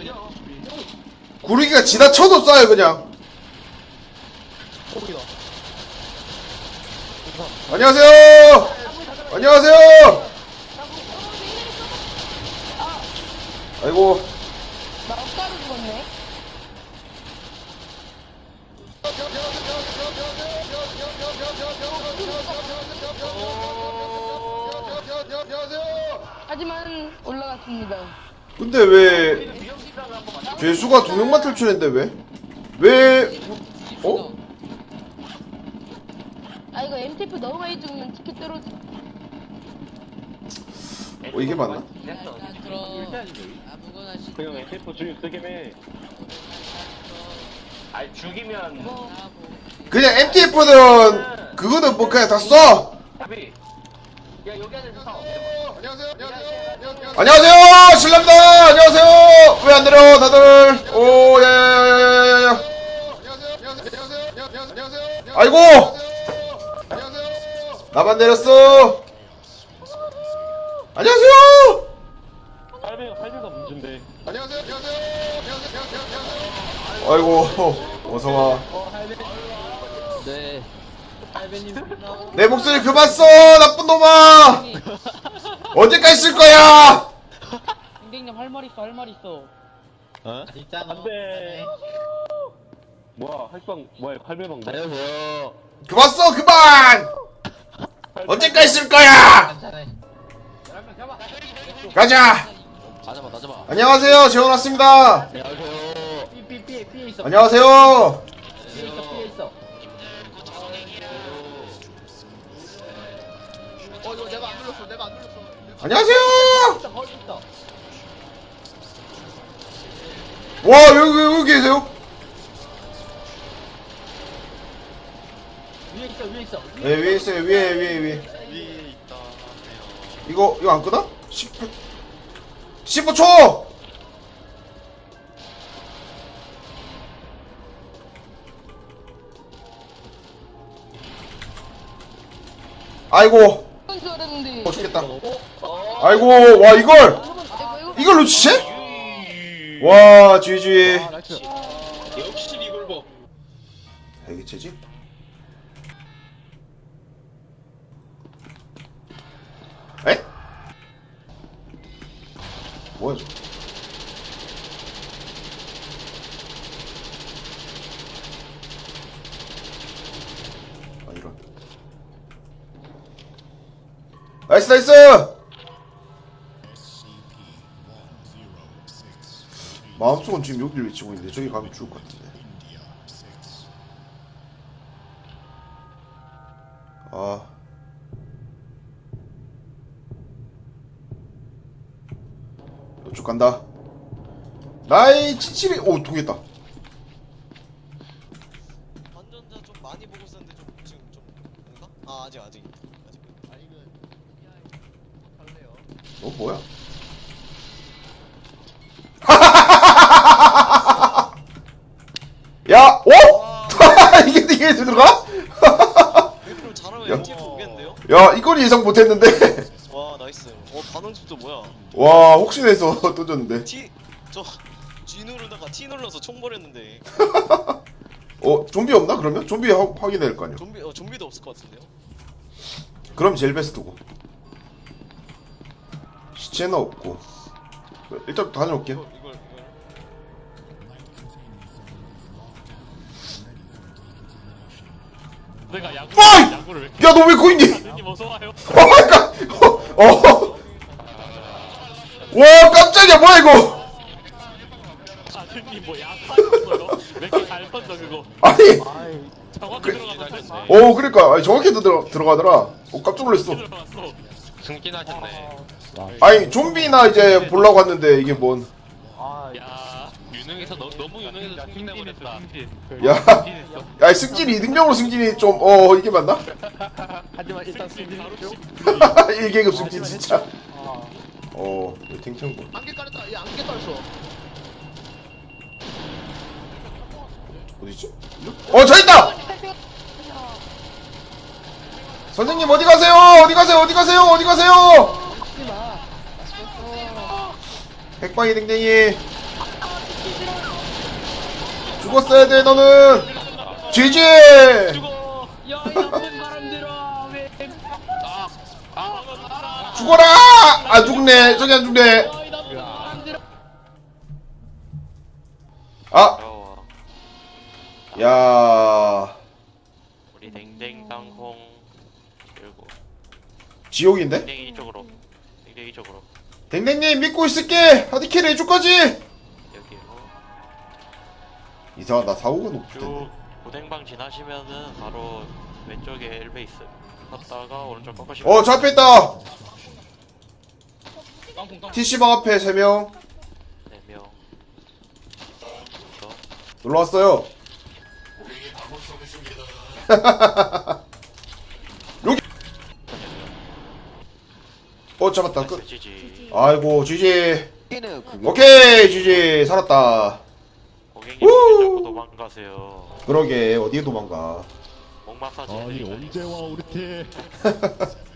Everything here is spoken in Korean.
그냥. 구르기가 지나 쳐도 쏴요 그냥 포기다. 안녕하세요 안녕하세요 아이고 나 엇가루 죽었네. 하지만 올라갔습니다. 근데 왜 죄수가 두 명만 탈출했는데 왜? 왜? 어? 아 이거 MTF 너무 많이 죽으면 티켓 떨어져. 어 이게 맞나? 아무거나 시 그냥 SF 쓰게 해. 아니 죽이면 그냥 MTF는 그거는 뭐 그냥 다 써! 야 여기 안에서 사. 안녕하세요. 실례합니다 안녕하세요. 왜 안 내려 다들? 오야야야야야야 아이고! 나만 내렸어. 안녕하세요! 800 800가 문제인데. 아이고 어서와. 네. 내 목소리 그만 써 나쁜 놈아 언제까지 쓸 거야? 댕댕님 할 말 있어 할 말 있어. 진짜 안돼. 뭐야 할방 뭐야 800방. 안녕하세요 그만 써 그만! 언제까지 쓸 거야? 가자. 맞아봐 맞아봐 안녕하세요. 재원 왔습니다. 안녕하세요. 삐삐삐 삐 있어. 안녕하세요 안녕하세요. 있다 있다. 와 여기 여기, 계세요? 위에 있어 위에 있어. 네 위에 있어요. 위에 위에 위에. 이거 이거 안 끄나? 10분 15초! 아이고. 어 죽겠다 아이고 와 이걸 이걸 놓치지? 와 GG 역시 리볼버. 대기체지? 에? 뭐야 저아 나이스 나이스 마음속은 지금 여기를 외치고 있는데 저기 가면 죽을 것 같은데 아. 이쪽 간다. 나이 치치리 오 통했다. 완전자 좀 많이 보고 있었는데 좀 지금 좀 뭔가? 아 아직 아직 아직 아직은 할래요. 너 뭐야? 야, 오? 이게 이게 들어가? 그럼 잘하면 야. MTF 오겠는데요? 야, 이건 예상 못했는데. 와 나이스. 어 반응 속도 뭐야? 와, 혹시해서 또 졌는데. T 저 G 누르다가 T 눌러서 총 버렸는데 어, 좀비 없나 그러면? 좀비 하, 확인해야 될거 아니야. 좀비 어 좀비도 없을 것 같은데요? 그럼 제일 베스트고. 시체는 없고. 일단 다녀올게요. 이걸 내가 야구 어이! 야구를 왜 이렇게 야, 너 왜 거기 있니? 선생님 어서 와요. 어, 깜, 어, 어. 와, 깜짝이야, 뭐야, 이거. 아드님 뭐 야구하셨어요? 왜 이렇게 잘 던져 그거? 아니, 정확히 들어가서 쳤어. 어, 그러니까. 아니, 정확히 들어, 들어가더라. 어, 깜짝 놀랐어. 들어갔어. 승진하셨네. 아니, 좀비나 이제 보려고 왔는데, 이게 뭔. 야 너, 너무 유능해서 승진해버렸다. 야, 야, 승진이 이등병으로 승진이 좀, 어, 이게 맞나? 하지만 일단 승진 바로 1계급 승진, 진짜. 어, 탱탱고. 안개 깔았다 야 안개 깔았어 어디지? 어, 저 있다! 선생님, 어디 가세요? 어디 가세요? 어디 가세요? 어디 가세요? 백방이 댕댕이. 죽었어야 돼 너는 GG 죽어 야, 이 나쁜 사람들아. 왜? 죽어라 아 죽네 저기 안 죽네 야, 이 나쁜 사람들아. 아 어려워. 야 우리 댕댕 땅콩 그리고 지옥인데? 댕댕이 이쪽으로. 댕댕이 이쪽으로. 댕댕님 믿고 있을게 하디캐리 해줄 거지? 이상하다. 사고가 높을 텐데 쭉 고댕방 지나시면은 바로 왼쪽에 엘베이스. 갔다가 오른쪽 꺾으시면 어 저 앞에 있다! 땅콩 땅콩 TC방 앞에 3명. 4명. 놀러 왔어요. 여기 어 잡았다. 끝. 지지. 아이고 GG 오케이 GG 살았다 고객님 우! 자꾸 도망가세요. 그러게 어디에 도망가 목 마사지 아니 해드릴까요? 언제 와 우리 팀